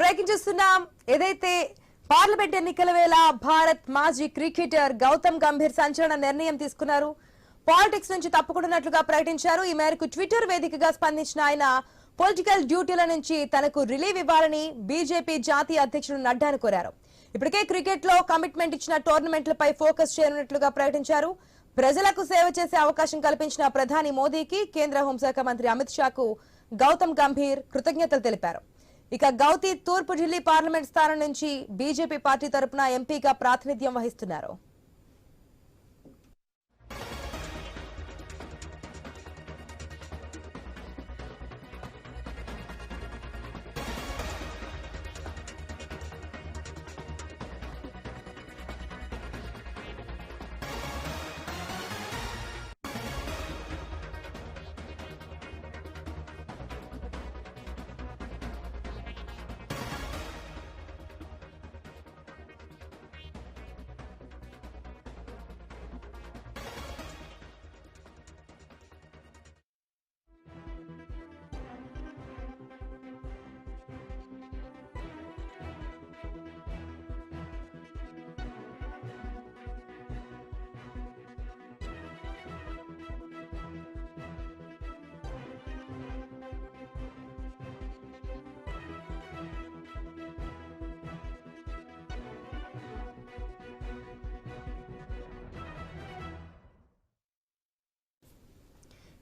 Breaking చూస్తున్నాం. ఏదైతే parliament ఎన్నికల వేళ భారత్ మాజీ క్రికెటర్ గౌతమ్ గంభీర్ సంచలన నిర్ణయం తీసుకున్నారు. పాలిటిక్స్ నుంచి తప్పుకుంటున్నట్లుగా ప్రకటించారు. ఈ మేరకు ట్విట్టర్ వేదికగా స్పందించిన ఆయన పొలిటికల్ డ్యూటీల నుంచి తనకు రిలీవ్ ఇవ్వాలని బీజేపీ జాతీయ అధ్యక్షుడు నడ్డాను కోరారు. ఇప్పటికే క్రికెట్లో కమిట్మెంట్ ఇచ్చిన టోర్నమెంట్లపై ఫోకస్ చేయనున్నట్లుగా ప్రకటించారు. ప్రజలకు సేవ చేసే అవకాశం కల్పించిన ప్రధాని మోదీకి కేంద్ర హోంశాఖ మంత్రి అమిత్ షాకు గౌతమ్ గంభీర్ కృతజ్ఞతలు తెలిపారు. ఇక గౌతి తూర్పు ఢిల్లీ పార్లమెంట్ స్థానం నుంచి బీజేపీ పార్టీ తరపున ఎంపీగా ప్రాతినిధ్యం వహిస్తున్నారు.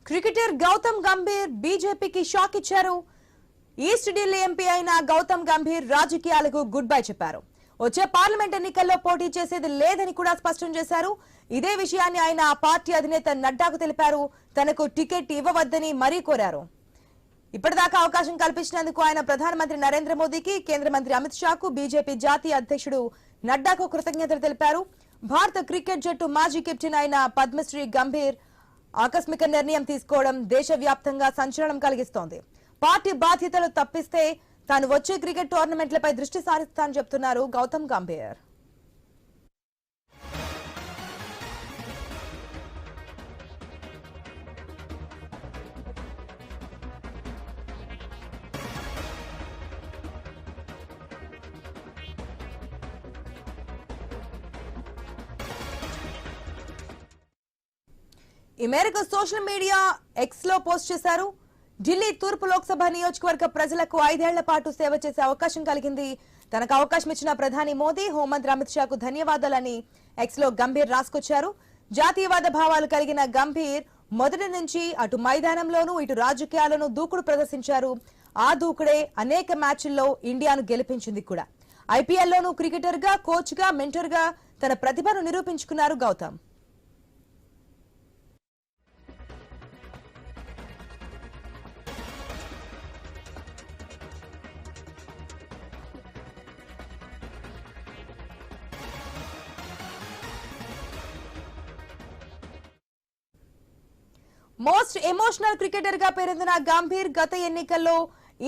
క్రికెటర్ గౌతమ్ గంభీర్ బీజేపీకి షాక్ ఇచ్చారు. ఈస్ట్ ఢిల్లీ ఎంపీ అయిన గౌతమ్ గంభీర్ రాజకీయాలకు గుడ్ బై చెప్పారు. వచ్చే పార్లమెంట్ ఎన్నికల్లో పోటీ చేసేది లేదని కూడా స్పష్టం చేశారు. ఇదే విషయాన్ని ఆయన ఆ పార్టీ అధినేత నడ్డాకు తెలిపారు. తనకు టికెట్ ఇవ్వవద్దని మరీ కోరారు. ఇప్పటిదాకా అవకాశం కల్పించినందుకు ఆయన ప్రధానమంత్రి నరేంద్ర మోదీకి కేంద్ర మంత్రి అమిత్ షాకు బీజేపీ జాతీయ అధ్యక్షుడు నడ్డాకు కృతజ్ఞతలు తెలిపారు. భారత క్రికెట్ జట్టు మాజీ కెప్టెన్ అయిన పద్మశ్రీ గంభీర్ ఆకస్మిక నిర్ణయం తీసుకోవడం దేశవ్యాప్తంగా సంచలనం కలిగిస్తోంది. పార్టీ బాధ్యతలు తప్పిస్తే తాను వచ్చే క్రికెట్ టోర్నమెంట్లపై దృష్టి సారిస్తానని చెప్తున్నారు గౌతమ్ గంభీర్. ఈ మేరకు సోషల్ మీడియా ఎక్స్లో పోస్ట్ చేశారు. ఢిల్లీ తూర్పు లోక్సభ నియోజకవర్గ ప్రజలకు ఐదేళ్ళ పాటు సేవ చేసే అవకాశం కలిగింది. తనకు అవకాశం ఇచ్చిన ప్రధాని మోదీ హోంమంత్రి అమిత్ షాకు ధన్యవాదాలని ఎక్స్లో గంభీర్ రాసుకొచ్చారు. జాతీయవాద భావాలు కలిగిన గంభీర్ మొదటి నుంచి అటు మైదానంలోనూ ఇటు రాజకీయాలను దూకుడు ప్రదర్శించారు. ఆ దూకుడే అనేక మ్యాచ్ల్లో ఇండియాను గెలిపించింది కూడా. ఐపీఎల్లోనూ క్రికెటర్గా కోచ్గా మెంటర్గా తన ప్రతిభను నిరూపించుకున్నారు గౌతమ్. మోస్ట్ ఎమోషనల్ క్రికెటర్గా పేరొందిన గంభీర్ గత ఎన్నికల్లో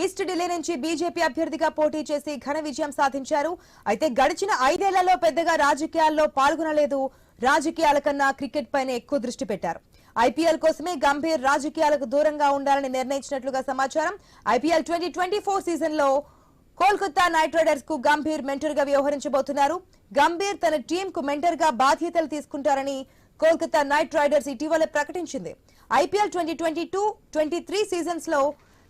ఈస్ట్ ఢిల్లీ నుంచి బీజేపీ అభ్యర్థిగా పోటీ చేసి ఘన విజయం సాధించారు. అయితే గడిచిన ఐదేళ్ళలో పెద్దగా రాజకీయాల్లో పాల్గొనలేదు. రాజకీయాల కన్నా క్రికెట్ పైన ఎక్కువ దృష్టి పెట్టారు. ఐపీఎల్ కోసమే గంభీర్ రాజకీయాలకు దూరంగా ఉండాలని నిర్ణయించినట్లుగా సమాచారం. ఐపీఎల్ ట్వంటీ ట్వంటీ ఫోర్ సీజన్లో కోల్కతా నైట్ రైడర్స్కు గంభీర్ మెంటర్గా వ్యవహరించబోతున్నారు. గంభీర్ తన టీం కు మెంటర్గా బాధ్యతలు తీసుకుంటారని కోల్కతా నైట్ రైడర్స్ ఇటీవల ప్రకటించింది. IPL twenty twenty two twenty three సీజన్స్లో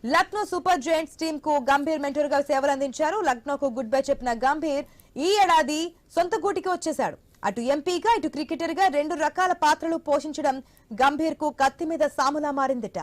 Lucknow super giants టీమ్కు గంభీర్ మెంటర్గా సేవలు అందించారు లక్నోకు గుడ్ బై చెప్పిన గంభీర్ ఈ ఏడాది సొంత గూటికి వచ్చేశాడు. అటు ఎంపీగా ఇటు క్రికెటర్గా రెండు రకాల పాత్రలు పోషించడం గంభీర్కు కత్తి మీద సాములా మారిందిట.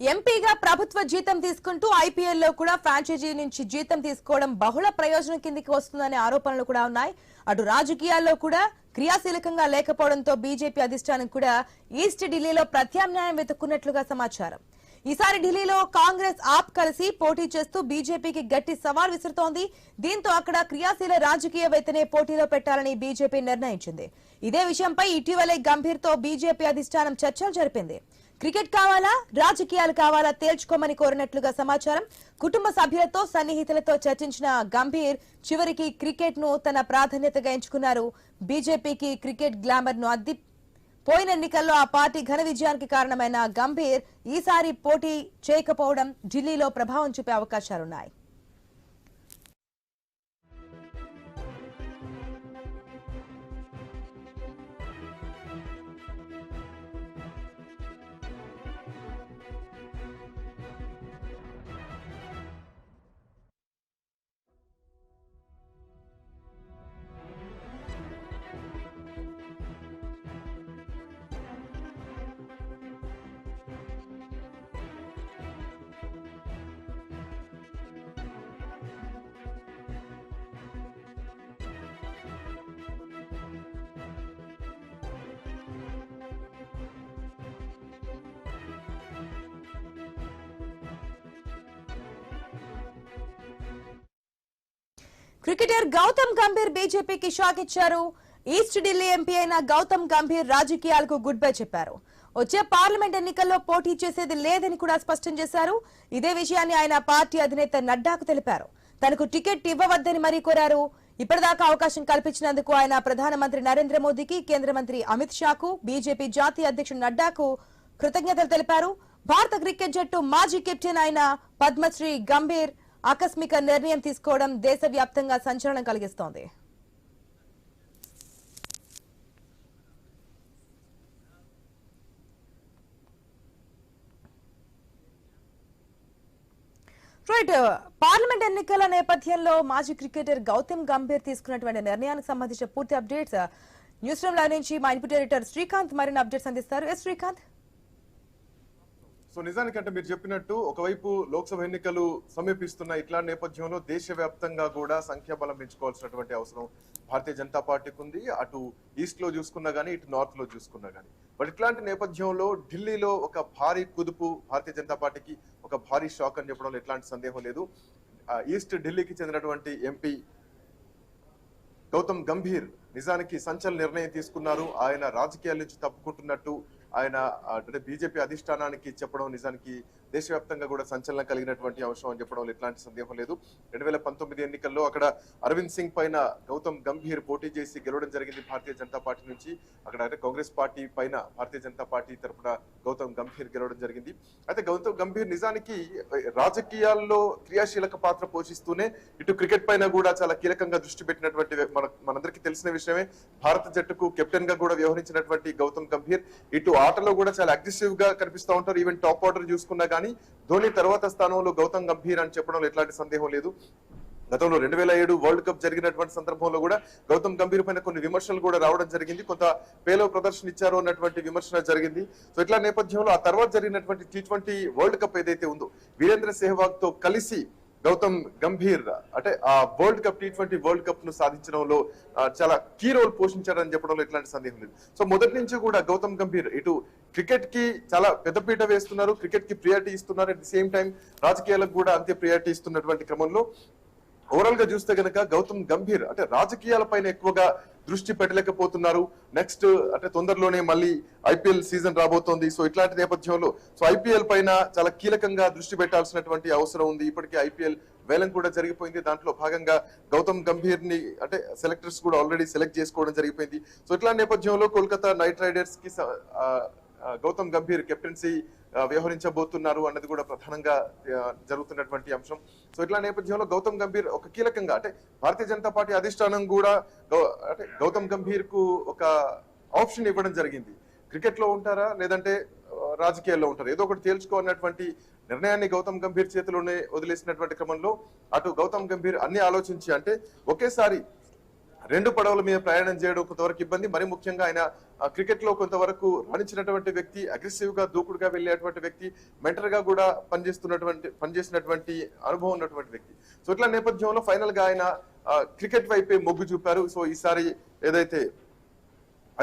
ఎంపీగా ప్రభుత్వ జీతం తీసుకుంటూ ఐపీఎల్లో కూడా ఫ్రాంచైజీ నుంచి జీతం తీసుకోవడం బహుళ ప్రయోజనం కిందికి వస్తుందనే ఆరోపణలు కూడా ఉన్నాయి. అటు రాజకీయాల్లో కూడా క్రియాశీలకంగా లేకపోవడంతో బీజేపీ అధిష్టానం కూడా ఈస్ట్ ఢిల్లీలో ప్రత్యామ్నాయం వెతుక్కున్నట్లుగా సమాచారం. ఈసారి ఢిల్లీలో కాంగ్రెస్ ఆప్ కలిసి పోటీ చేస్తూ బీజేపీకి గట్టి సవాల్ విసురుతోంది. దీంతో అక్కడ క్రియాశీల రాజకీయవేత్తనే పోటీలో పెట్టాలని బీజేపీ నిర్ణయించింది. ఇదే విషయంపై ఇటీవలే గంభీర్తో బీజేపీ అధిష్టానం చర్చలు జరిపింది. క్రికెట్ కావాలా? రాజకీయాలు కావాలా? తేల్చుకోమని కోరినట్లుగా సమాచారం. కుటుంబ సభ్యులతో సన్నిహితులతో చర్చించిన గంభీర్ చివరికి క్రికెట్ను తన ప్రాధాన్యతగా ఎంచుకున్నారు. బీజేపీకి క్రికెట్ గ్లామర్ను అద్ది పోయిన ఎన్నికల్లో ఆ పార్టీ ఘన విజయానికి కారణమైన గంభీర్ ఈసారి పోటీ చేయకపోవడం ఢిల్లీలో ప్రభావం చూపే అవకాశాలున్నాయి. క్రికెటర్ గౌతమ్ గంభీర్ బీజేపీకి షాక్ ఇచ్చారు. ఈస్ట్ ఢిల్లీ ఎంపీ అయిన గౌతమ్ గంభీర్ రాజకీయాలకు గుడ్ బై చెప్పారు. వచ్చే పార్లమెంట్ ఎన్నికల్లో పోటీ చేసేది లేదని కూడా స్పష్టం చేశారు. ఇదే విషయాన్ని ఆయన పార్టీ అధినేత నడ్డాకు తెలిపారు. తనకు టికెట్ ఇవ్వవద్దని మరీ కోరారు. ఇప్పటిదాకా అవకాశం కల్పించినందుకు ఆయన ప్రధానమంత్రి నరేంద్ర మోదీకి కేంద్ర మంత్రి అమిత్ షాకు బీజేపీ జాతీయ అధ్యక్షుడు నడ్డాకు కృతజ్ఞతలు తెలిపారు. భారత క్రికెట్ జట్టు మాజీ కెప్టెన్ అయిన పద్మశ్రీ గంభీర్ ఆకస్మిక నిర్ణయం తీసుకోవడం దేశవ్యాప్తంగా సంచలనం కలిగిస్తోంది. రైట్ పార్లమెంట్ ఎన్నికల నేపథ్యంలో మాజీ క్రికెటర్ గౌతమ్ గంభీర్ తీసుకున్నటువంటి నిర్ణయానికి సంబంధించిన పూర్తి అప్డేట్స్ న్యూస్ రూమ్ లైవ్ నుంచి మా ఇన్పుట్ ఎడిటర్ శ్రీకాంత్ మరిన్ని అప్డేట్స్ అందిస్తారు. ఎస్ శ్రీకాంత్. సో నిజానికంటే మీరు చెప్పినట్టు ఒకవైపు లోక్సభ ఎన్నికలు సమీపిస్తున్న ఇట్లాంటి నేపథ్యంలో దేశవ్యాప్తంగా కూడా సంఖ్యాబలం పెంచుకోవాల్సినటువంటి అవసరం భారతీయ జనతా పార్టీకి ఉంది. అటు ఈస్ట్లో చూసుకున్నా గానీ ఇటు నార్త్లో చూసుకున్నా గానీ. బట్ ఇట్లాంటి నేపథ్యంలో ఢిల్లీలో ఒక భారీ కుదుపు భారతీయ జనతా పార్టీకి ఒక భారీ షాక్ అని చెప్పడంలో ఎట్లాంటి సందేహం లేదు. ఈస్ట్ ఢిల్లీకి చెందినటువంటి ఎంపీ గౌతమ్ గంభీర్ నిజానికి సంచలన నిర్ణయం తీసుకున్నారు. ఆయన రాజకీయాల నుంచి తప్పుకుంటున్నట్టు ఆయన అంటే బీజేపీ అధిష్టానానికి చెప్పడం నిజానికి దేశవ్యాప్తంగా కూడా సంచలనం కలిగినటువంటి అంశం అని చెప్పడంలో ఎట్లాంటి సందేహం లేదు. రెండు వేల పంతొమ్మిది ఎన్నికల్లో అక్కడ అరవింద్ సింగ్ పైన గౌతమ్ గంభీర్ పోటీ చేసి గెలవడం జరిగింది భారతీయ జనతా పార్టీ నుంచి. అక్కడ అంటే కాంగ్రెస్ పార్టీ పైన భారతీయ జనతా పార్టీ తరఫున గౌతమ్ గంభీర్ గెలవడం జరిగింది. అయితే గౌతమ్ గంభీర్ నిజానికి రాజకీయాల్లో క్రియాశీలక పాత్ర పోషిస్తూనే ఇటు క్రికెట్ పైన కూడా చాలా కీలకంగా దృష్టి పెట్టినటువంటి మన మనందరికీ తెలిసిన విషయమే. భారత జట్టుకు కెప్టెన్గా కూడా వ్యవహరించినటువంటి గౌతమ్ గంభీర్ ఇటు ఆటలో కూడా చాలా అగ్రెసివ్గా కనిపిస్తూ ఉంటారు. ఈవెన్ టాప్ ఆర్డర్ చూసుకున్నా గానీ ధోని తర్వాత స్థానంలో గౌతమ్ గంభీర్ అని చెప్పడంలో ఎట్లాంటి సందేహం లేదు. గతంలో రెండు వేల ఏడు వరల్డ్ కప్ జరిగినటువంటి సందర్భంలో కూడా గౌతమ్ గంభీర్ పైన కొన్ని విమర్శలు కూడా రావడం జరిగింది. కొంత పేలో ప్రదర్శన ఇచ్చారు అన్నటువంటి విమర్శన జరిగింది. సో ఇట్లా నేపథ్యంలో ఆ తర్వాత జరిగినటువంటి టీ ట్వంటీ వరల్డ్ కప్ ఏదైతే ఉందో వీరేంద్ర సెహ్వాగ్తో కలిసి గౌతమ్ గంభీర్ అంటే ఆ world cup T twenty world కప్ను సాధించడంలో చాలా కీ రోల్ పోషించారని చెప్పడంలో ఎట్లాంటి సందేహం లేదు. సో మొదటి నుంచి కూడా గౌతమ్ గంభీర్ ఇటు క్రికెట్కి చాలా పెద్దపీట వేస్తున్నారు క్రికెట్కి ప్రియారిటీ ఇస్తున్నారు అట్ ది సేమ్ టైం రాజకీయాలకు కూడా అంతే ప్రియారిటీ ఇస్తున్నటువంటి క్రమంలో ఓవరాల్గా చూస్తే గనక గౌతమ్ గంభీర్ అంటే రాజకీయాల పైన ఎక్కువగా దృష్టి పెట్టలేకపోతున్నారు. నెక్స్ట్ అంటే తొందరలోనే మళ్ళీ ఐపీఎల్ సీజన్ రాబోతోంది. సో ఇట్లాంటి నేపథ్యంలో సో ఐపీఎల్ పైన చాలా కీలకంగా దృష్టి పెట్టాల్సినటువంటి అవసరం ఉంది. ఇప్పటికే ఐపీఎల్ వేలం కూడా జరిగిపోయింది. దాంట్లో భాగంగా గౌతమ్ గంభీర్ని అంటే సెలెక్టర్స్ కూడా ఆల్రెడీ సెలెక్ట్ చేసుకోవడం జరిగిపోయింది. సో ఇట్లాంటి నేపథ్యంలో కోల్కతా నైట్ రైడర్స్కి గౌతమ్ గంభీర్ కెప్టెన్సీ వ్యవహరించబోతున్నారు అన్నది కూడా ప్రధానంగా జరుగుతున్నటువంటి అంశం. సో ఇట్లా నేపథ్యంలో గౌతమ్ గంభీర్ ఒక కీలకంగా అంటే భారతీయ జనతా పార్టీ అధిష్టానం కూడా అంటే గౌతమ్ గంభీర్కు ఒక ఆప్షన్ ఇవ్వడం జరిగింది. క్రికెట్లో ఉంటారా? లేదంటే రాజకీయాల్లో ఉంటారు? ఏదో ఒకటి తేల్చుకోనటువంటి నిర్ణయాన్ని గౌతమ్ గంభీర్ చేతిలోనే వదిలేసినటువంటి క్రమంలో అటు గౌతమ్ గంభీర్ అన్ని ఆలోచించి అంటే ఒకేసారి రెండు పడవల మీద ప్రయాణం చేయడం కొంతవరకు ఇబ్బంది. మరి ముఖ్యంగా ఆయన క్రికెట్లో కొంతవరకు రాణించినటువంటి వ్యక్తి అగ్రెసివ్గా దూకుడుగా వెళ్ళేటువంటి వ్యక్తి మెంటర్గా కూడా పనిచేస్తున్నటువంటి పనిచేసినటువంటి అనుభవం ఉన్నటువంటి వ్యక్తి. సో ఇట్లా నేపథ్యంలో ఫైనల్గా ఆయన క్రికెట్ వైపే మొగ్గు చూపారు. సో ఈసారి ఏదైతే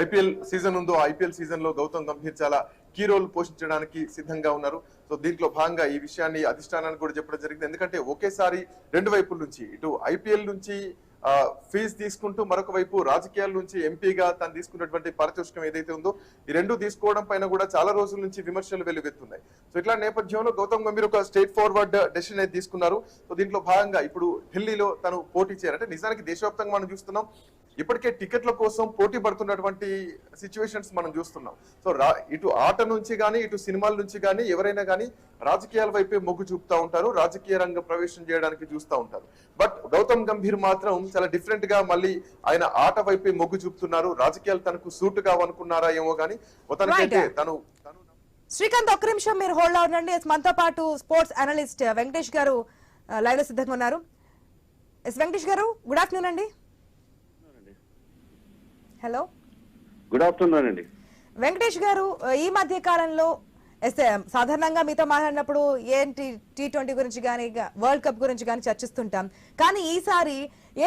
ఐపీఎల్ సీజన్ ఉందో ఐపీఎల్ సీజన్లో గౌతమ్ గంభీర్ చాలా కీ రోల్ పోషించడానికి సిద్ధంగా ఉన్నారు. సో దీంట్లో భాగంగా ఈ విషయాన్ని అధిష్టానానికి కూడా చెప్పడం జరిగింది. ఎందుకంటే ఒకేసారి రెండు వైపుల నుంచి ఇటు ఐపీఎల్ నుంచి ఫీజు తీసుకుంటూ మరొక వైపు రాజకీయాల నుంచి ఎంపీగా తను తీసుకున్నటువంటి పారితోషికం ఏదైతే ఉందో ఈ రెండు తీసుకోవడం పైన కూడా చాలా రోజుల నుంచి విమర్శలు వెలువెత్తున్నాయి సో ఇట్లా నేపథ్యంలో గౌతమ్ గంభీర్ ఒక స్టేట్ ఫార్వర్డ్ డెసిషన్ అయితే తీసుకున్నారు. సో దీంట్లో భాగంగా ఇప్పుడు ఢిల్లీలో తను పోటీ చేయాలంటే నిజానికి దేశవ్యాప్తంగా మనం చూస్తున్నాం ఇప్పటికే టికెట్ల కోసం పోటీ పడుతున్నటువంటి సిచ్యువేషన్స్ మనం చూస్తున్నాం. సో ఇటు ఆట నుంచి కానీ ఇటు సినిమాల నుంచి కానీ ఎవరైనా కానీ రాజకీయాల వైపే మొగ్గు చూపుతా ఉంటారు రాజకీయ రంగ ప్రవేశం చేయడానికి చూస్తూ ఉంటారు. బట్ గౌతమ్ గంభీర్ మాత్రం చాలా డిఫరెంట్గా మళ్ళీ ఆయన ఆట వైపే మొగ్గు చూపుతున్నారు. రాజకీయాలు తనకు సూట్ కావనుకున్నారా ఏమో కానీ మొత్తానికైతే. తను తను శ్రీకాంత్ ఒక్క నిమిషం మీరు హోల్డ్ అవునండి మనతో పాటు స్పోర్ట్స్ అనలిస్ట్ వెంకటేష్ గారు లైవ్లో సిద్ధంగా ఉన్నారు. ఎస్ వెంకటేష్ గారు గుడ్ ఆఫ్టర్నూన్ అండి. హలో. గుడ్ ఆఫ్టర్నూన్ అండి. వెంకటేష్ గారు ఈ మధ్య కాలంలో సాధారణంగా మీతో మాట్లాడినప్పుడు ఏంటి టీ ట్వంటీ గురించి కానీ వరల్డ్ కప్ గురించి కానీ చర్చిస్తుంటాం. కానీ ఈసారి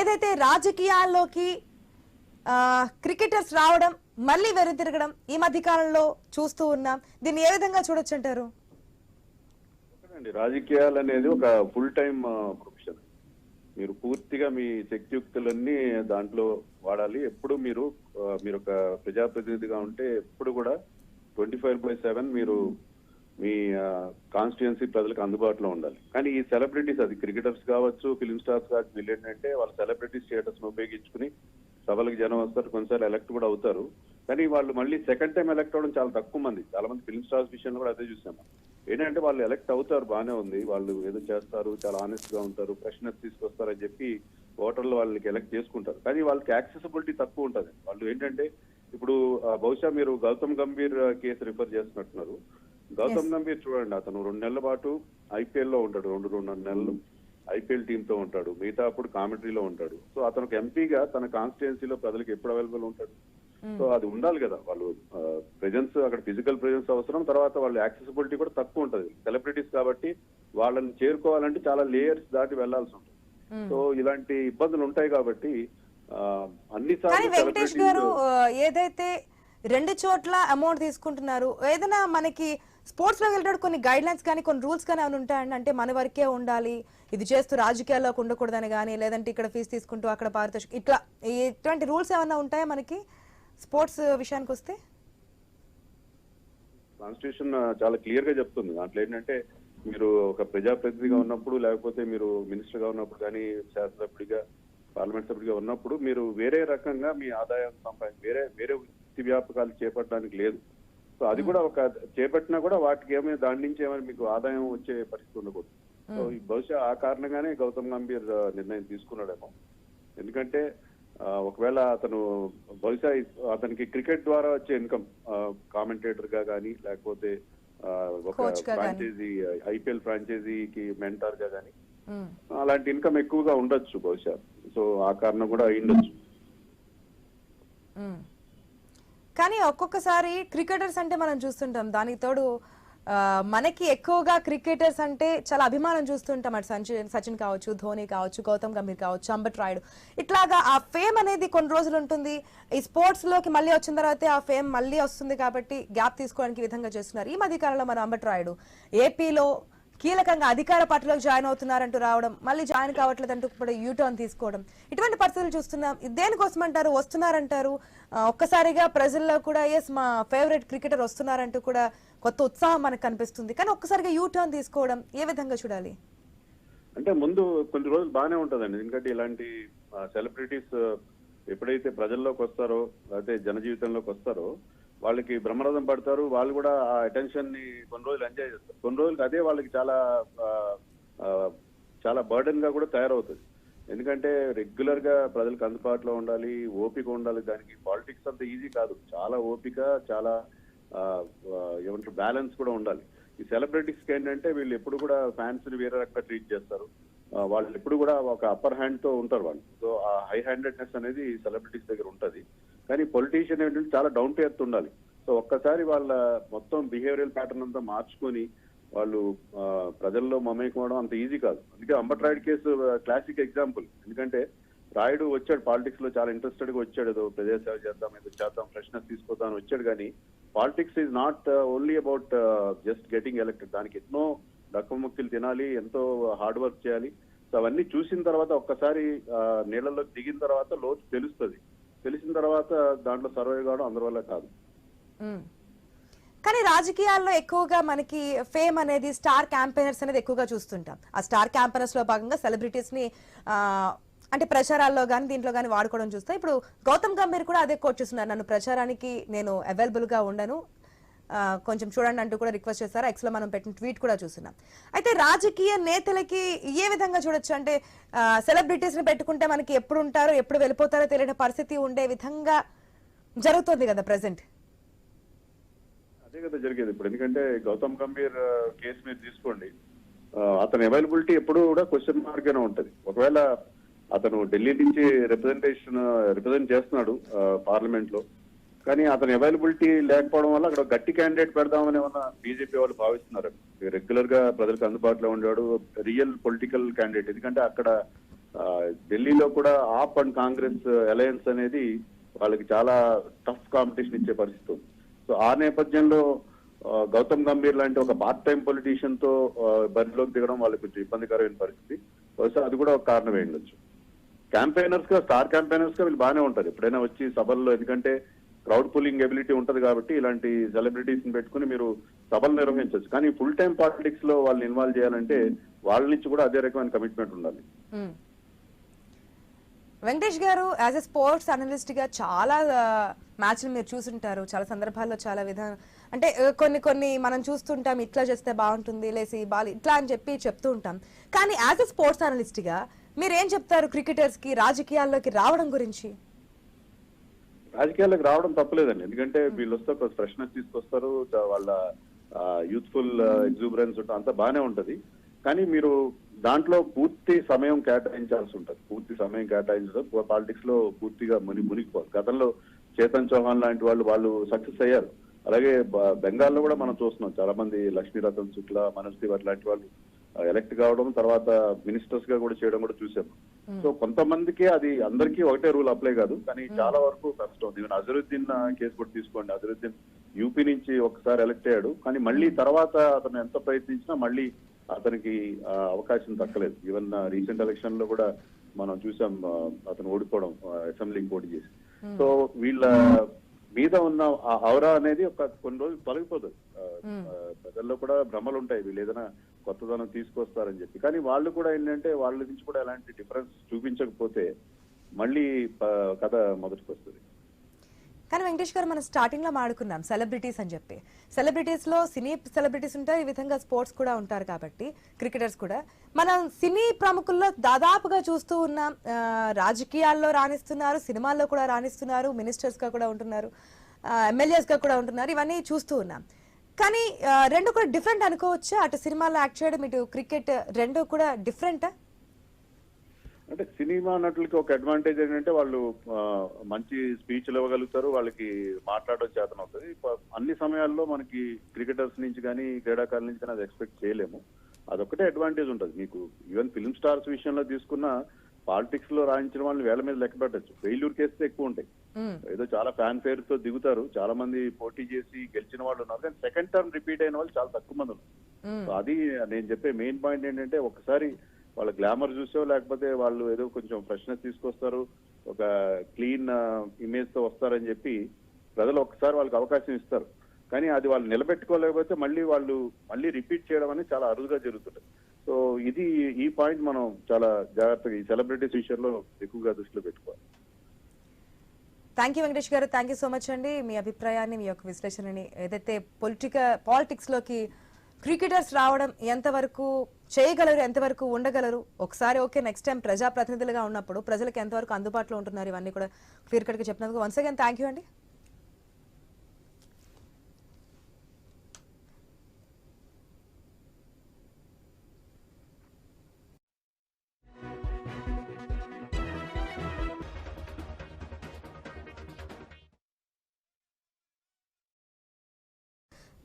ఏదైతే రాజకీయాల్లోకి క్రికెటర్స్ రావడం మళ్ళీ వెనుతిరగడం ఈ మధ్య కాలంలో చూస్తూ ఉన్నాం. దీన్ని ఏ విధంగా చూడొచ్చు అంటారు రాజకీయాలు అనేది ఒక ఫుల్ టైం మీరు పూర్తిగా మీ శక్తియుక్తులన్నీ దాంట్లో వాడాలి. ఎప్పుడు మీరు మీరు ఒక ప్రజాప్రతినిధిగా ఉంటే ఎప్పుడు కూడా ట్వంటీ ఫైవ్ బై సెవెన్ మీరు మీ కాన్స్టిట్యున్సీ ప్రజలకు అందుబాటులో ఉండాలి. కానీ ఈ సెలబ్రిటీస్ అది క్రికెటర్స్ కావచ్చు ఫిలిం స్టార్స్ కావచ్చు వీళ్ళు ఏంటంటే వాళ్ళ సెలబ్రిటీ స్టేటస్ ఉపయోగించుకుని సభలకు జనం వస్తారు. కొన్నిసార్లు ఎలక్ట్ కూడా అవుతారు. కానీ వాళ్ళు మళ్ళీ సెకండ్ టైం ఎలక్ట్ అవ్వడం చాలా తక్కువ మంది. చాలా మంది ఫిలిం స్టార్స్ విషయంలో కూడా అదే చూసాము. ఏంటంటే వాళ్ళు ఎలక్ట్ అవుతారు బాగానే ఉంది. వాళ్ళు ఏదో చేస్తారు చాలా ఆనెస్ట్గా ఉంటారు ఫ్రెష్నెస్ తీసుకొస్తారని చెప్పి ఓటర్లు వాళ్ళకి ఎలక్ట్ చేసుకుంటారు. కానీ వాళ్ళకి యాక్సెసిబిలిటీ తక్కువ ఉంటుంది. వాళ్ళు ఏంటంటే ఇప్పుడు బహుశా మీరు గౌతమ్ గంభీర్ కేసు రిఫర్ చేస్తున్నట్టున్నారు. గౌతమ్ గంభీర్ చూడండి అతను రెండు నెలల పాటు ఐపీఎల్లో ఉంటాడు రెండు రెండున్నర నెలలు ఐపీఎల్ టీమ్తో ఉంటాడు. మిగతా అప్పుడు కామెంటరీలో ఉంటాడు. సో అతనికి ఎంపీగా తన కాన్స్టిట్యున్సీలో ప్రజలకు ఎప్పుడు అవైలబుల్ ఉంటాడు? సో అది ఉండాలి కదా. వాళ్ళు ప్రెజెన్స్ అక్కడ ఫిజికల్ ప్రెజెన్స్ అవసరం తర్వాత వాళ్ళ యాక్సెసిబిలిటీ కూడా తక్కువ ఉంటది. సెలబ్రిటీస్ కాబట్టి వాళ్ళని చేరుకోవాలంటే చాలా లేయర్స్ దాటి వెళ్ళాల్సి ఉంటుంది. సో ఇలాంటి ఇబ్బందులు ఉంటాయి కాబట్టి అన్ని వెంకటేష్ గారు ఏదైతే రెండు చోట్ల అమౌంట్ తీసుకుంటున్నారు ఏదైనా మనకి స్పోర్ట్స్లో వెళ్ళేటప్పుడు కొన్ని గైడ్ లైన్స్ కానీ కొన్ని రూల్స్ కానీ ఏమైనా ఉంటాయండి? అంటే మన వరకే ఉండాలి ఇది చేస్తూ రాజకీయాల్లోకి ఉండకూడదని కానీ లేదంటే ఇక్కడ ఫీజు తీసుకుంటూ అక్కడ పారితోషికం ఇట్లా ఇటువంటి రూల్స్ ఏమైనా ఉంటాయా మనకి? స్పోర్ట్స్ విషయానికి వస్తే? కాన్స్టిట్యూషన్ చాలా క్లియర్గా చెప్తుంది. దాంట్లో ఏంటంటే మీరు ఒక ప్రజాప్రతినిధిగా ఉన్నప్పుడు లేకపోతే మీరు మినిస్టర్గా ఉన్నప్పుడు కానీ శాసనసభ్యుడిగా పార్లమెంట్ సభ్యుడిగా ఉన్నప్పుడు మీరు వేరే రకంగా మీ ఆదాయం సంపాదించి వేరే వేరే వృత్తి వ్యాపకాలు చేపట్టడానికి లేదు. సో అది కూడా ఒక చేపట్టినా కూడా వాటికి ఏమైనా దాని నుంచి ఏమైనా మీకు ఆదాయం వచ్చే పరిస్థితి ఉండకూడదు. సో బహుశా ఆ కారణంగానే గౌతమ్ గంభీర్ నిర్ణయం తీసుకున్నాడేమో. ఎందుకంటే ఒకవేళ అతను బహుశా అతనికి క్రికెట్ ద్వారా వచ్చే ఇన్కమ్ కామెంటేటర్గా కానీ లేకపోతే ఒక. ఫ్రాంచైజీ ఐపీఎల్ ఫ్రాంచైజీకి మెంటర్గా కానీ మ్మ్. అలాంటి ఇన్కమ్ ఎక్కువగా ఉండొచ్చు బహుశా సో ఆ కారణం కూడా అయి ఉండొచ్చు మ్మ్. కానీ ఒక్కొక్కసారి క్రికెటర్స్ అంటే మనం చూస్తుంటాం దానికి తోడు మనకి ఎక్కువగా క్రికెటర్స్ అంటే చాలా అభిమానం చూస్తుంటాం అటు సచిన్ సచిన్ కావచ్చు ధోని కావచ్చు గౌతమ్ గంభీర్ కావచ్చు అంబట్ రాయుడు. ఇట్లాగా ఆ ఫేమ్ అనేది కొన్ని రోజులు ఉంటుంది. ఈ స్పోర్ట్స్లోకి మళ్ళీ వచ్చిన తర్వాత ఆ ఫేమ్ మళ్ళీ వస్తుంది కాబట్టి గ్యాప్ తీసుకోవడానికి విధంగా చేస్తున్నారు. ఈ మధ్య కాలంలో మన అంబట్ రాయుడు ఏపీలో కీలకంగా అధికార పార్టీలోకి జాయిన్ అవుతున్నారంటూ రావడం మళ్ళీ జాయిన్ కావట్లేదంటూ ఇప్పుడు యూటర్న్ తీసుకోవడం. ఇటువంటి పరిస్థితులు చూస్తున్నాం. దేనికోసం అంటారు వస్తున్నారంటారు? ఒక్కసారిగా ప్రజల్లో కూడా ఎస్ మా ఫేవరెట్ క్రికెటర్ వస్తున్నారంటూ కూడా కొత్త ఉత్సాహం మనకు కనిపిస్తుంది. కానీ ఒక్కసారిగా యూటర్న్ తీసుకోవడం ఏ విధంగా చూడాలి? అంటే ముందు కొన్ని రోజులు బాగానే ఉంటుందండి. ఎందుకంటే ఇలాంటి సెలబ్రిటీస్ ఎప్పుడైతే ప్రజల్లోకి వస్తారో లేకపోతే జన జీవితంలోకి వస్తారో వాళ్ళకి బ్రహ్మరథం పడతారు వాళ్ళు కూడా ఆ అటెన్షన్ని కొన్ని రోజులు ఎంజాయ్ చేస్తారు. కొన్ని రోజులకి అదే వాళ్ళకి చాలా చాలా బర్డెన్గా కూడా తయారవుతుంది. ఎందుకంటే రెగ్యులర్గా ప్రజలకు అందుబాటులో ఉండాలి ఓపిక ఉండాలి దానికి పాలిటిక్స్ అంత ఈజీ కాదు. చాలా ఓపిక చాలా ఏమంటారు బ్యాలెన్స్ కూడా ఉండాలి. ఈ సెలబ్రిటీస్ ఏంటంటే వీళ్ళు ఎప్పుడు కూడా ఫ్యాన్స్ని వేరే రకంగా ట్రీట్ చేస్తారు. వాళ్ళు ఎప్పుడు కూడా ఒక అప్పర్ హ్యాండ్తో ఉంటారు వాళ్ళు. సో ఆ హై హ్యాండెడ్నెస్ అనేది సెలబ్రిటీస్ దగ్గర ఉంటది. కానీ పొలిటీషియన్ ఏంటంటే చాలా డౌన్ టు ఎర్త్ ఉండాలి. సో ఒక్కసారి వాళ్ళ మొత్తం బిహేవియరల్ ప్యాటర్న్ అంతా మార్చుకొని వాళ్ళు ప్రజల్లో మమేకం అవడం అంత ఈజీ కాదు. అందుకే Ambati Rayudu case classic example ఎందుకంటే రాయుడు వచ్చాడు పాలిటిక్స్లో చాలా ఇంట్రెస్టెడ్గా వచ్చాడు. ఏదో ప్రజాసేవ చేద్దాం ఏదో చేద్దాం ఫ్రెష్నెస్ తీసుకొద్దాం అని వచ్చాడు కానీ politics is not only about just getting elected దానికి ఎన్నో డక్కముక్కిలు తినాలి ఎంతో హార్డ్ వర్క్ చేయాలి. సో అవన్నీ చూసిన తర్వాత ఒక్కసారి నీళ్ళలోకి నీళ్ళలో దిగిన తర్వాత లోతు తెలుస్తుంది. తెలిసిన తర్వాత దాంట్లో సర్వే కావడం అందరి వల్ల కాదు. కానీ రాజకీయాల్లో ఎక్కువగా మనకి ఫేమ్ అనేది స్టార్ క్యాంపెయినర్స్ అనేది ఎక్కువగా చూస్తుంటాం. ఆ స్టార్ క్యాంపెయినర్స్లో భాగంగా సెలబ్రిటీస్ని అంటే ప్రచారాల్లో కానీ దీంట్లో కానీ వాడుకోవడం చూస్తాం. ఇప్పుడు గౌతమ్ గంభీర్ కూడా అదే కోట్ చేస్తున్నారు. నన్ను ప్రచారానికి నేను అవైలబుల్గా ఉండను. కొంచెం చూడండి అంటూ కూడా రిక్వెస్ట్ చేశారు. ఎక్స్లో మనం పెట్టిన ట్వీట్ కూడా చూస్తున్నాం. అయితే రాజకీయ నేతలకి ఏ విధంగా చూడొచ్చు? అంటే సెలబ్రిటీస్ని పెట్టుకుంటే మనకి ఎప్పుడు ఉంటారో ఎప్పుడు వెళ్ళిపోతారో తెలియని పరిస్థితి ఉండే విధంగా జరుగుతుంది కదా ప్రజెంట్ అదే కదా జరిగేది ఇప్పుడు. ఎందుకంటే గౌతమ్ గంభీర్ కేసు మీరు తీసుకోండి. అతని అవైలబిలిటీ ఎప్పుడు కూడా క్వశ్చన్ మార్క్ గానే ఉంటది. ఒకవేళ అతను ఢిల్లీ నుంచి రిప్రజెంటేషన్ రిప్రజెంట్ చేస్తున్నాడు పార్లమెంట్లో కానీ అతని అవైలబిలిటీ లేకపోవడం వల్ల అక్కడ గట్టి క్యాండిడేట్ పెడదామని ఏమన్నా బీజేపీ వాళ్ళు భావిస్తున్నారు? రెగ్యులర్గా ప్రజలకు అందుబాటులో ఉండేవాడు రియల్ పొలిటికల్ క్యాండిడేట్ ఎందుకంటే అక్కడ ఢిల్లీలో కూడా ఆప్ అండ్ కాంగ్రెస్ అలయన్స్ అనేది వాళ్ళకి చాలా టఫ్ కాంపిటీషన్ ఇచ్చే పరిస్థితి ఉంది. సో ఆ నేపథ్యంలో గౌతమ్ గంభీర్ లాంటి ఒక పార్ట్ టైం పొలిటీషియన్తో బరిలోకి దిగడం వాళ్ళకి కొంచెం ఇబ్బందికరమైన పరిస్థితి. బహుశా అది కూడా ఒక కారణమే ఉండొచ్చు. క్యాంపెయినర్స్గా స్టార్ క్యాంపెయినర్స్గా వీళ్ళు బాగానే ఉంటారు. ఎప్పుడైనా వచ్చి సభల్లో ఎందుకంటే క్రౌడ్ పుల్లింగ్ ఎబిలిటీ ఉంటది కాబట్టి ఇలాంటి సెలబ్రిటీస్ని పెట్టుకుని మీరు సభలు నిర్వహించవచ్చు. కానీ ఫుల్ టైం పాలిటిక్స్లో వాళ్ళని ఇన్వాల్వ్ చేయాలంటే వాళ్ళ నుంచి కూడా అదే రకమైన కమిట్మెంట్ ఉండాలి. వెంకటేష్ గారు యాజ్ ఎ స్పోర్ట్స్ అనలిస్ట్గా చాలా మ్యాచ్లు మీరు చూసుంటారు. చాలా సందర్భాల్లో చాలా విధానం అంటే కొన్ని కొన్ని మనం చూస్తుంటాం ఇట్లా చేస్తే బాగుంటుంది లేసి బాల్ ఇట్లా అని చెప్పి చెప్తూ ఉంటాం. కానీ యాజ్ ఎ స్పోర్ట్స్ అనలిస్ట్గా మీరు ఏం చెప్తారు క్రికెటర్స్కి రాజకీయాల్లోకి రావడం గురించి? రాజకీయాలకు రావడం తప్పలేదండి. ఎందుకంటే వీళ్ళు వస్తే ఫ్రెష్నెస్ తీసుకొస్తారు వాళ్ళ యూత్ఫుల్ ఎగ్జూబరెన్స్ ఉంటుంది అంతా బాగానే ఉంటది. కానీ మీరు దాంట్లో పూర్తి సమయం కేటాయించాల్సి ఉంటుంది పూర్తి సమయం కేటాయించడం పాలిటిక్స్లో పూర్తిగా ముని మునిగిపోదు గతంలో చేతన్ చౌహాన్ లాంటి వాళ్ళు వాళ్ళు సక్సెస్ అయ్యారు. అలాగే బెంగాల్లో కూడా మనం చూస్తున్నాం. చాలా మంది లక్ష్మీరతన్ శుక్లా మనోజ్ తివారి లాంటి వాళ్ళు ఎలక్ట్ కావడం తర్వాత మినిస్టర్స్గా కూడా చేయడం కూడా చూసాము. సో కొంతమందికి అది అందరికీ ఒకటే రూల్ అప్లై కాదు కానీ చాలా వరకు కష్టం ఈవెన్ అజరుద్దీన్ కేసు కూడా తీసుకోండి. అజరుద్దీన్ యూపీ నుంచి ఒకసారి ఎలక్ట్ అయ్యాడు కానీ మళ్ళీ తర్వాత అతను ఎంత ప్రయత్నించినా మళ్ళీ అతనికి అవకాశం దక్కలేదు. ఈవెన్ రీసెంట్ ఎలక్షన్లో కూడా మనం చూసాం అతను ఓడిపోవడం అసెంబ్లీకి పోటీ చేసి. సో వీళ్ళ మీద ఉన్న ఆ ఔరా అనేది ఒక కొన్ని రోజులు తొలగిపోతుంది ప్రజల్లో కూడా భ్రమలు ఉంటాయి. వీళ్ళు ఏదైనా కొత్తదనం తీసుకొస్తారని చెప్పి. కానీ వాళ్ళు కూడా ఏంటంటే వాళ్ళ నుంచి కూడా ఎలాంటి డిఫరెన్స్ చూపించకపోతే మళ్ళీ కథ మొదటికి వస్తుంది కానీ వెంకటేష్ గారు మనం స్టార్టింగ్లో మాడుకున్నాం సెలబ్రిటీస్ అని చెప్పి. సెలబ్రిటీస్లో సినీ సెలబ్రిటీస్ ఉంటారు ఈ విధంగా స్పోర్ట్స్ కూడా ఉంటారు కాబట్టి క్రికెటర్స్ కూడా. మనం సినీ ప్రముఖుల్లో దాదాపుగా చూస్తూ ఉన్నాం రాజకీయాల్లో రాణిస్తున్నారు సినిమాల్లో కూడా రాణిస్తున్నారు మినిస్టర్స్గా కూడా ఉంటున్నారు ఎమ్మెల్యేస్గా కూడా ఉంటున్నారు ఇవన్నీ చూస్తూ ఉన్నాం. కానీ రెండు కూడా డిఫరెంట్ అనుకోవచ్చా? అటు సినిమాలో యాక్ట్ చేయడం ఇటు క్రికెట్ రెండు కూడా డిఫరెంట్ అంటే సినిమా నటులకి ఒక అడ్వాంటేజ్ ఏంటంటే వాళ్ళు మంచి స్పీచ్లు ఇవ్వగలుగుతారు వాళ్ళకి మాట్లాడడం చేతన అవుతుంది. అన్ని సమయాల్లో మనకి క్రికెటర్స్ నుంచి కానీ క్రీడాకారుల నుంచి కానీ అది ఎక్స్పెక్ట్ చేయలేము. అదొకటే అడ్వాంటేజ్ ఉంటుంది. మీకు ఈవెన్ ఫిల్మ్ స్టార్స్ విషయంలో తీసుకున్న పాలిటిక్స్లో రాయించిన వాళ్ళని వేల మీద లెక్క పెట్టచ్చు. ఫెయిల్యూర్ కేసులు ఎక్కువ ఉంటాయి. ఏదో చాలా ఫ్యాన్ ఫేర్తో దిగుతారు. చాలా మంది పోటీ చేసి గెలిచిన వాళ్ళు ఉన్నారు. కానీ సెకండ్ టర్మ్ రిపీట్ అయిన వాళ్ళు చాలా తక్కువ మంది ఉన్నారు. అది నేను చెప్పే మెయిన్ పాయింట్ ఏంటంటే ఒకసారి వాళ్ళ గ్లామర్ చూసో లేకపోతే వాళ్ళు ఏదో కొంచెం ఫ్రెష్నెస్ తీసుకొస్తారు. ఒక క్లీన్ ఇమేజ్తో వస్తారని చెప్పి ప్రజలు ఒకసారి వాళ్ళకి అవకాశం ఇస్తారు. కానీ అది వాళ్ళు నిలబెట్టుకోలేకపోతే మళ్ళీ వాళ్ళు మళ్ళీ రిపీట్ చేయడం అనేది చాలా అరుదుగా జరుగుతుంది సో ఇది ఈ పాయింట్ మనం చాలా జాగ్రత్తగా ఈ సెలబ్రిటీస్ విషయంలో ఎక్కువగా దృష్టిలో పెట్టుకోవాలి. థ్యాంక్ యూ వెంకటేష్ గారు. థ్యాంక్ యూ సో మచ్ అండి. మీ అభిప్రాయాన్ని మీ యొక్క విశ్లేషణని ఏదైతే పొలిటికల్ పాలిటిక్స్లోకి క్రికెటర్స్ రావడం ఎంతవరకు చేయగలరు ఎంతవరకు ఉండగలరు ఒకసారి ఓకే నెక్స్ట్ టైం ప్రజాప్రతినిధులుగా ఉన్నప్పుడు ప్రజలకు ఎంతవరకు అందుబాటులో ఉంటున్నారు ఇవన్నీ కూడా క్లియర్ కట్గా చెప్పినందుకు వన్స్ అగైన్ థ్యాంక్ యూ అండి.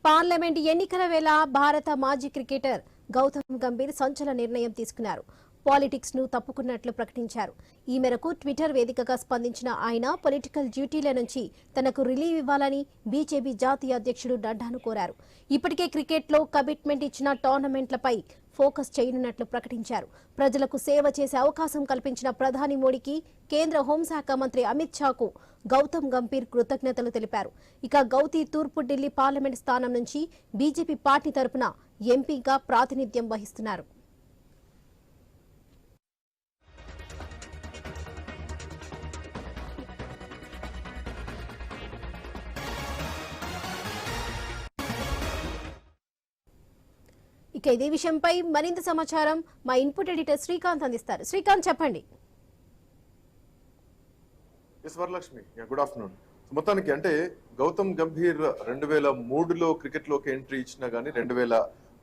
పార్లమెంట్ ఎన్నికల వేళ భారత మాజీ క్రికెటర్ గౌతమ్ గంభీర్ సంచలన నిర్ణయం తీసుకున్నారు. పాలిటిక్స్ను తప్పుకున్నట్లు ప్రకటించారు. ఈ మేరకు ట్విట్టర్ వేదికగా స్పందించిన ఆయన పొలిటికల్ డ్యూటీల నుంచి తనకు రిలీవ్ ఇవ్వాలని బీజేపీ జాతీయ అధ్యక్షుడు నడ్డాను కోరారు. ఇప్పటికే క్రికెట్లో కమిట్మెంట్ ఇచ్చిన టోర్నమెంట్లపై ఫోకస్ చేయనున్నట్లు ప్రకటించారు. ప్రజలకు సేవ చేసే అవకాశం కల్పించిన ప్రధాని మోడీకి కేంద్ర హోంశాఖ మంత్రి అమిత్ షాకు గౌతమ్ గంభీర్ కృతజ్ఞతలు తెలిపారు. ఇక గౌతీ తూర్పు ఢిల్లీ పార్లమెంట్ స్థానం నుంచి బీజేపీ పార్టీ తరపున ఎంపీగా ప్రాతినిధ్యం వహిస్తున్నారు. ఇక ఇదే విషయంపై మరింత సమాచారం మా ఇన్పుట్ ఎడిటర్ శ్రీకాంత్ అందిస్తారు. శ్రీకాంత్ చెప్పండి. Varalakshmi good afternoon. మొత్తానికి అంటే గౌతమ్ గంభీర్ రెండు వేల మూడులో క్రికెట్లోకి ఎంట్రీ ఇచ్చినా కానీ రెండు వేల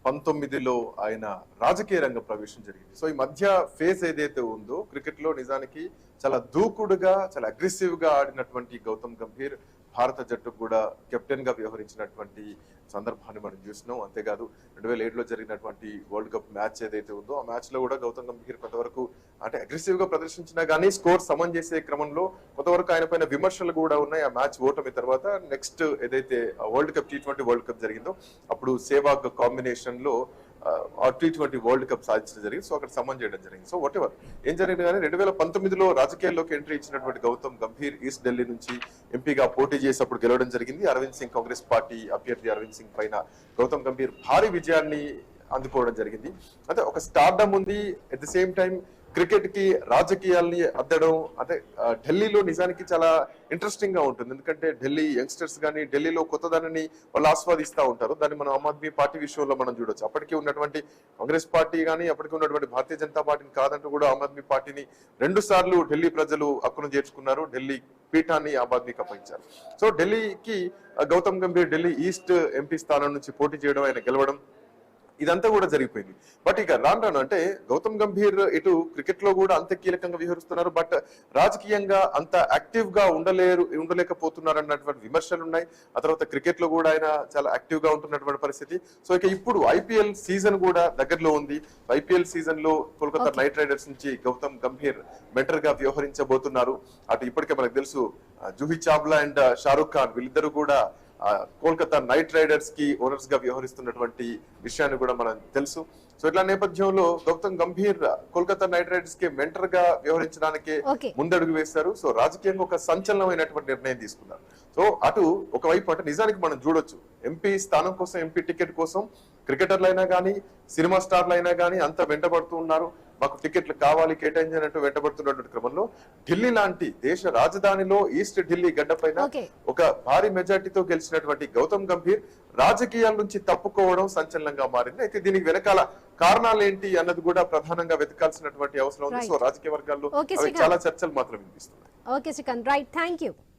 పంతొమ్మిదిలో ఆయన రాజకీయ రంగ ప్రవేశం జరిగింది. సో ఈ మధ్య ఫేజ్ ఏదైతే ఉందో క్రికెట్లో నిజానికి చాలా దూకుడుగా చాలా అగ్రెసివ్గా ఆడినటువంటి గౌతమ్ గంభీర్ భారత జట్టుకు కూడా కెప్టెన్గా వ్యవహరించినటువంటి సందర్భాన్ని మనం చూసినాం. అంతేకాదు రెండు వేల ఏడులో జరిగినటువంటి వరల్డ్ కప్ మ్యాచ్ ఏదైతే ఉందో ఆ మ్యాచ్లో కూడా గౌతమ్ గంభీర్ కొంతవరకు అంటే అగ్రెసివ్గా ప్రదర్శించినా గానీ స్కోర్ సమన్ చేసే క్రమంలో కొంతవరకు ఆయన పైన విమర్శలు కూడా ఉన్నాయి. ఆ మ్యాచ్ ఓటమి తర్వాత నెక్స్ట్ ఏదైతే world cup T twenty world cup జరిగిందో అప్పుడు సేవాగ్ కాంబినేషన్లో టీ ట్వంటీ వరల్డ్ కప్ సాధించడం జరిగింది. సో అక్కడ సమ్మన్ చేయడం జరిగింది. సో వాట్ ఎవర్ ఏం జరిగింది కానీ రెండు వేల పంతొమ్మిదిలో రాజకీయాల్లోకి ఎంట్రీ ఇచ్చినటువంటి గౌతమ్ గంభీర్ ఈస్ట్ ఢిల్లీ నుంచి ఎంపీగా పోటీ చేసి అప్పుడు గెలవడం జరిగింది. అరవింద్ సింగ్ కాంగ్రెస్ పార్టీ అభ్యర్థి అరవింద్ సింగ్ పైన గౌతమ్ గంభీర్ భారీ విజయాన్ని అందుకోవడం జరిగింది. అంటే ఒక స్టార్డమ్ ఉంది. అట్ ది సేమ్ టైం క్రికెట్కి రాజకీయాల్ని అద్దడం అంటే ఢిల్లీలో నిజానికి చాలా ఇంట్రెస్టింగ్గా ఉంటుంది. ఎందుకంటే ఢిల్లీ యంగ్స్టర్స్ కానీ ఢిల్లీలో కొత్తదానిని వాళ్ళు ఆస్వాదిస్తూ ఉంటారు. దాన్ని మనం ఆమ్ ఆద్మీ పార్టీ విషయంలో మనం చూడొచ్చు. అప్పటికి ఉన్నటువంటి కాంగ్రెస్ పార్టీ కానీ అప్పటికి ఉన్నటువంటి భారతీయ జనతా పార్టీని కాదంటూ కూడా ఆమ్ ఆద్మీ పార్టీని రెండు సార్లు ఢిల్లీ ప్రజలు హక్కును చేర్చుకున్నారు. ఢిల్లీ పీఠాన్ని ఆమ్ ఆద్మీకి అప్పగించారు సో ఢిల్లీకి గౌతమ్ గంభీర్ ఢిల్లీ ఈస్ట్ ఎంపీ స్థానం నుంచి పోటీ చేయడం ఆయన గెలవడం ఇదంతా కూడా జరిగిపోయింది. బట్ ఇక రాను రాను అంటే గౌతమ్ గంభీర్ ఇటు క్రికెట్లో కూడా అంత కీలకంగా వ్యవహరిస్తున్నారు. బట్ రాజకీయంగా అంత యాక్టివ్గా ఉండలేరు ఉండలేకపోతున్నారు అన్నటువంటి విమర్శలు ఉన్నాయి. ఆ తర్వాత క్రికెట్లో కూడా ఆయన చాలా యాక్టివ్గా ఉంటున్నటువంటి పరిస్థితి. సో ఇక ఇప్పుడు ఐపీఎల్ సీజన్ కూడా దగ్గరలో ఉంది. ఐపీఎల్ సీజన్లో కోల్కతా. నైట్ రైడర్స్ నుంచి గౌతమ్ గంభీర్ మెంటర్గా వ్యవహరించబోతున్నారు. అటు ఇప్పటికే మనకు తెలుసు జూహీ చావ్లా అండ్ షారూక్ ఖాన్ వీళ్ళిద్దరూ కూడా కోల్కతా నైట్ రైడర్స్కి ఓనర్స్గా వ్యవహరిస్తున్నటువంటి విషయాన్ని కూడా మనం తెలుసు. సో ఇట్లా నేపథ్యంలో గౌతమ్ గంభీర్ కోల్కతా నైట్ రైడర్స్కి మెంటర్గా వ్యవహరించడానికి ముందడుగు వేశారు. సో రాజకీయంగా ఒక సంచలనమైనటువంటి నిర్ణయం తీసుకున్నారు. సో అటు ఒకవైపు అంటే నిజానికి మనం చూడొచ్చు. ఎంపీ స్థానం కోసం ఎంపీ టికెట్ కోసం క్రికెటర్లు అయినా కానీ సినిమా స్టార్లు అయినా కానీ అంతా వెంటబడుతూ ఉన్నారు. మాకు టికెట్లు కావాలి కేటాయించినట్టు వెంటబడుతున్నటువంటి క్రమంలో ఢిల్లీ లాంటి దేశ రాజధానిలో ఈస్ట్ ఢిల్లీ గడ్డపైన ఓకే. ఒక భారీ మెజార్టీతో గెలిచినటువంటి గౌతమ్ గంభీర్ రాజకీయాల నుంచి తప్పుకోవడం సంచలనంగా మారింది. అయితే దీనికి వెనకాల కారణాలు ఏంటి అన్నది కూడా ప్రధానంగా వెతకాల్సినటువంటి అవసరం ఉంది. సో రాజకీయ వర్గాల్లో. చాలా చర్చలు మాత్రం వినిపిస్తున్నాయి. Okay Srikanth. Right thank you